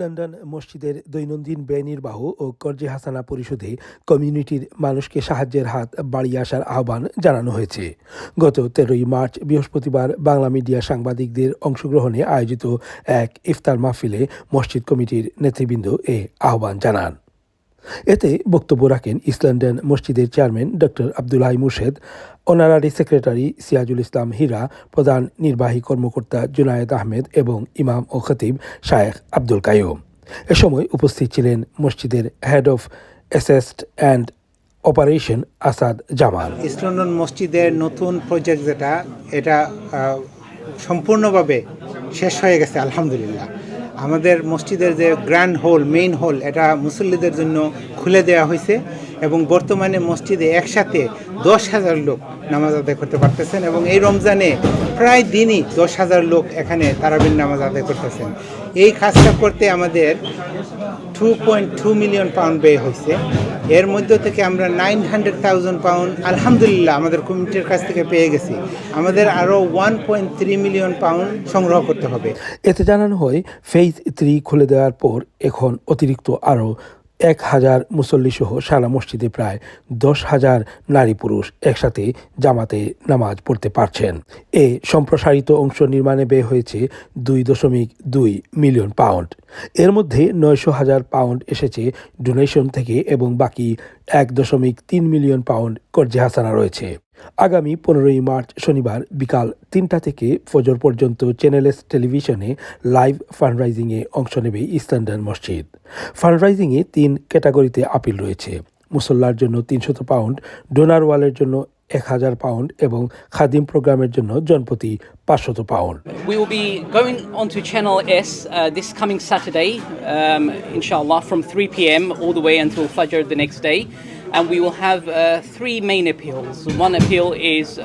London মসজিদের দৈনন্দিন ব্যয় নির্বাহ ও কর্জে হাসানা পরিষদে কমিউনিটির মানুষকে সাহায্যের হাত বাড়িয়ে আসার আহ্বান জানানো হয়েছে। গত তেরোই মার্চ বৃহস্পতিবার বাংলা মিডিয়া সাংবাদিকদের অংশগ্রহণে আয়োজিত এক ইফতার মাহফিলে মসজিদ কমিটির নেতৃবৃন্দ এ আহ্বান জানান। এতে বক্তব্য রাখেন ইস্ট লন্ডন মসজিদের chairman doctor Abdul Hai Murshed, honorary secretary Siajul Islam Hira, প্রধান নির্বাহী কর্মকর্তা জুনায়েদ আহমেদ এবং ইমাম ও খতিব শায়েখ আব্দুল কাইম এ সময় উপস্থিত ছিলেন মসজিদের head of assets and operation Asad Jamal. East London মসজিদের নতুন প্রজেক্ট যেটা, এটা সম্পূর্ণভাবে শেষ হয়ে গেছে, আলহামদুলিল্লাহ। আমাদের মসজিদের যে গ্র্যান্ড হল মেইন হল এটা মুসল্লিদের জন্য খুলে দেওয়া হয়েছে। এবং বর্তমানে মসজিদে একসাথে দশ হাজার লোক নামাজ আদায় করতে পারতেছেন এবং এই রমজানে প্রায় দিনই দশ হাজার লোক এখানে তারাবিন নামাজ আদায় করতেছেন। এই কাজটা করতে আমাদের two point two million pound ব্যয় হয়েছে। এর মধ্য থেকে আমরা নাইন হান্ড্রেড থাউজেন্ড পাউন্ড আলহামদুলিল্লাহ আমাদের কমিটির কাছ থেকে পেয়ে গেছি। আমাদের আরও one point three million pound সংগ্রহ করতে হবে। এতে জানানো হয় ফেইথ থ্রি খুলে দেওয়ার পর এখন অতিরিক্ত আরও এক হাজার মুসল্লিসহ সারা মসজিদে প্রায় দশ হাজার নারী পুরুষ একসাথে জামাতে নামাজ পড়তে পারছেন। এ সম্প্রসারিত অংশ নির্মাণে ব্যয় হয়েছে দুই দশমিক দুই মিলিয়ন পাউন্ড। এর মধ্যে নয়শো হাজার পাউন্ড এসেছে ডোনেশন থেকে এবং বাকি এক দশমিক তিন মিলিয়ন পাউন্ড কর্জে হাসানা রয়েছে। আগামী পনেরোই মার্চ শনিবার বিকাল তিনটা থেকে ফজর পর্যন্ত চ্যানেলএস টেলিভিশনে লাইভ ফান্ডরাইজিংয়ে অংশ নেবে ইস্টান্ডার্ন মসজিদ। ফান্ডরাইজিংয়ে তিন ক্যাটাগরিতে আপিল রয়েছে মুসল্লার জন্য তিনশত পাউন্ড ডোনার ওয়ালের জন্য এক হাজার পাউন্ড এবং খাদিম প্রোগ্রামের জন্য জনপ্রতি পাঁচশত pound We will be going onto Channel S uh, this coming Saturday, um, inshallah, from 3 p.m. all the way until Fajr the next day. And we will have uh, three main appeals. One appeal is uh,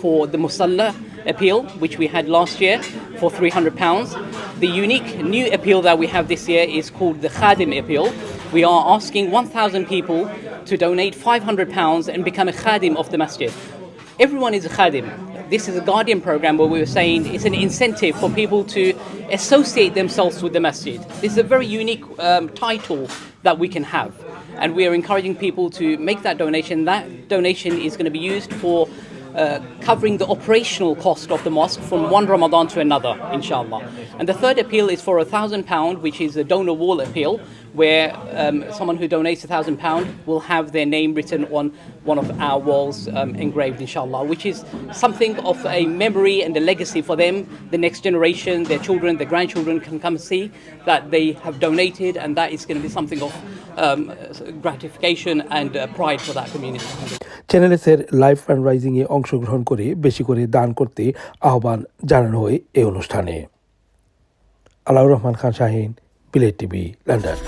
for the Musalla appeal, which we had last year for £300. The unique new appeal that we have this year is called the Khadim appeal. We are asking 1,000 people to donate £500 and become a Khadim of the masjid. Everyone is a Khadim. This is a Guardian program where we were saying it's an incentive for people to associate themselves with the masjid. This is a very unique um, title that we can have. And we are encouraging people to make that donation. That donation is going to be used for uh, covering the operational cost of the mosque from one Ramadan to another, inshallah. And the third appeal is for a thousand pound, which is a donor wall appeal, where um, someone who donates a thousand pound will have their name written on one of our walls um, engraved, inshallah, which is something of a memory and a legacy for them. The next generation, their children, their grandchildren can come see that they have donated, and that is going to be something of um, gratification and uh, pride for that community. চ্যানেলএসের live ফান্ডরাইজিংয়ে অংশগ্রহণ করে বেশি করে দান করতে আহ্বান জানানো হয় এই অনুষ্ঠানে। Alaur Rahman Khan Shahin, বিলেট TV, London.